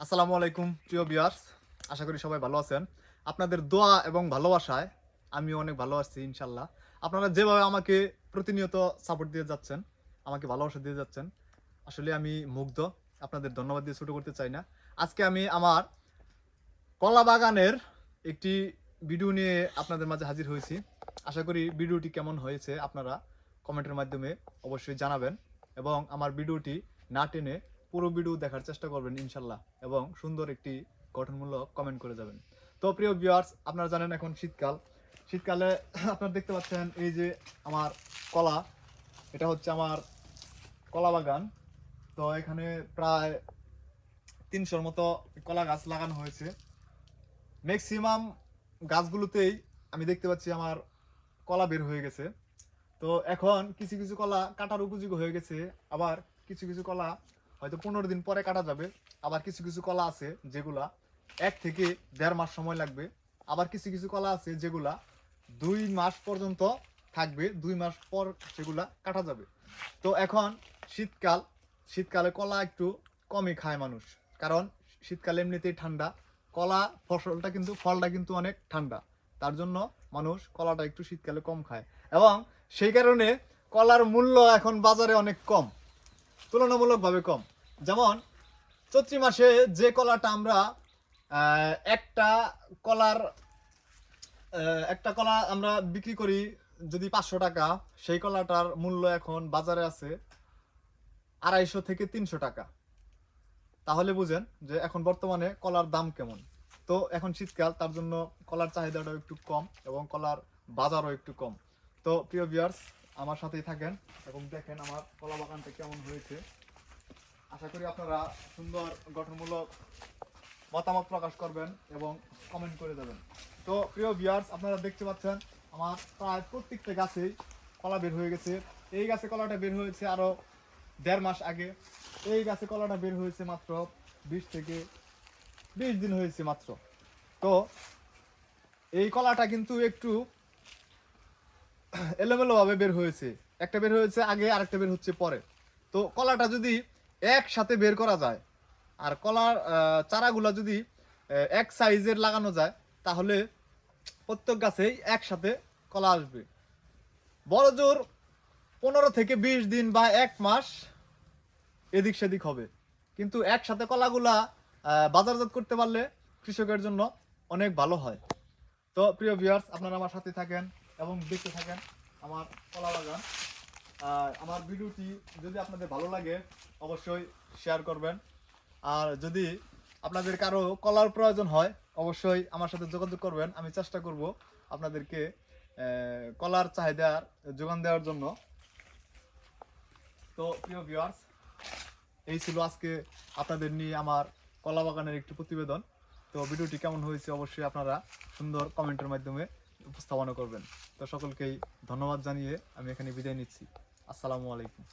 আসসালামু আলাইকুম, প্রিয় বিয়ার্স আশা করি সবাই ভালো আছেন। আপনাদের দোয়া এবং ভালোবাসায় আমি অনেক ভালো আছি, ইনশাল্লাহ। আপনারা যেভাবে আমাকে প্রতিনিয়ত সাপোর্ট দিয়ে যাচ্ছেন, আমাকে ভালোবাসা দিয়ে যাচ্ছেন, আসলে আমি মুগ্ধ। আপনাদের ধন্যবাদ দিয়ে ছোটো করতে চাই না। আজকে আমি আমার কলা বাগানের একটি ভিডিও নিয়ে আপনাদের মাঝে হাজির হয়েছি। আশা করি ভিডিওটি কেমন হয়েছে আপনারা কমেন্টের মাধ্যমে অবশ্যই জানাবেন এবং আমার ভিডিওটি না টেনে পুরো ভিডিও দেখার চেষ্টা করবেন, ইনশাল্লাহ, এবং সুন্দর একটি গঠনমূলক কমেন্ট করে যাবেন। তো প্রিয় ভিউয়ার্স আপনারা জানেন এখন শীতকাল। শীতকালে আপনারা দেখতে পাচ্ছেন এই যে আমার কলা। এটা হচ্ছে আমার কলা বাগান। তো এখানে প্রায় তিনশোর মতো কলা গাছ লাগানো হয়েছে। ম্যাক্সিমাম গাছগুলোতেই আমি দেখতে পাচ্ছি আমার কলা বের হয়ে গেছে। তো এখন কিছু কিছু কলা কাটার উপযোগী হয়ে গেছে। আবার কিছু কিছু কলা হয়তো পনেরো দিন পরে কাটা যাবে। আবার কিছু কিছু কলা আছে যেগুলা এক থেকে দেড় মাস সময় লাগবে। আবার কিছু কিছু কলা আছে যেগুলা দুই মাস পর্যন্ত থাকবে, দুই মাস পর সেগুলা কাটা যাবে। তো এখন শীতকাল, শীতকালে কলা একটু কমই খায় মানুষ। কারণ শীতকালে এমনিতেই ঠান্ডা। কলা ফসলটা কিন্তু, ফলটা কিন্তু অনেক ঠান্ডা। তার জন্য মানুষ কলাটা একটু শীতকালে কম খায়। এবং সেই কারণে কলার মূল্য এখন বাজারে অনেক কম। তুলনামূলকভাবে কম। যেমন, চৈত্রি মাসে যে কলাটা আমরা একটা কলার একটা কলা আমরা বিক্রি করি যদি পাঁচশো টাকা, সেই কলাটার মূল্য এখন বাজারে আছে আড়াইশো থেকে তিনশো টাকা। তাহলে বুঝেন যে এখন বর্তমানে কলার দাম কেমন। তো এখন শীতকাল, তার জন্য কলার চাহিদাটাও একটু কম এবং কলার বাজারও একটু কম। তো প্রিয় ভিউয়ার্স আমার সাথেই থাকেন এবং দেখেন আমার কলা বাগানটা কেমন হয়েছে। আশা করি আপনারা সুন্দর, গঠনমূলক মতামত প্রকাশ করবেন এবং কমেন্ট করে দেবেন। তো প্রিয় ভিউয়ার্স আপনারা দেখতে পাচ্ছেন, আমার প্রায় প্রত্যেকটা গাছেই কলা বের হয়ে গেছে। এই গাছে কলাটা বের হয়েছে আরও দেড় মাস আগে। এই গাছে কলাটা বের হয়েছে মাত্র বিশ থেকে বিশ দিন হয়েছে মাত্র। তো এই কলাটা কিন্তু একটু এলোমেলো ভাবে বের হয়েছে। একটা বের হয়েছে আগে, আরেকটা বের হচ্ছে পরে। তো কলাটা যদি একসাথে বের করা যায়, আর কলার চারাগুলা যদি এক সাইজের লাগানো যায়, তাহলে প্রত্যেক গাছেই একসাথে কলা আসবে। বড় জোর পনেরো থেকে বিশ দিন বা এক মাস এদিক সেদিক হবে। কিন্তু একসাথে কলাগুলা বাজারজাত করতে পারলে কৃষকের জন্য অনেক ভালো হয়। তো প্রিয় ভিউয়ার্স আপনারা আমার সাথে থাকেন। এবং দেখতে থাকেন আমার কলা বাগান। আর আমার ভিডিওটি যদি আপনাদের ভালো লাগে, অবশ্যই শেয়ার করবেন। আর যদি আপনাদের কারও কলার প্রয়োজন হয়, অবশ্যই আমার সাথে যোগাযোগ করবেন। আমি চেষ্টা করব আপনাদেরকে কলার চাহিদার যোগান দেওয়ার জন্য। তো প্রিয় ভিউয়ার্স এই ছিল আজকে আপনাদের নিয়ে আমার কলা বাগানের একটি প্রতিবেদন। তো ভিডিওটি কেমন হয়েছে অবশ্যই আপনারা সুন্দর কমেন্টের মাধ্যমে উপস্থাপনা করবেন। তো সকলকেই ধন্যবাদ জানিয়ে আমি এখানে বিদায় নিচ্ছি। আসসালামু আলাইকুম।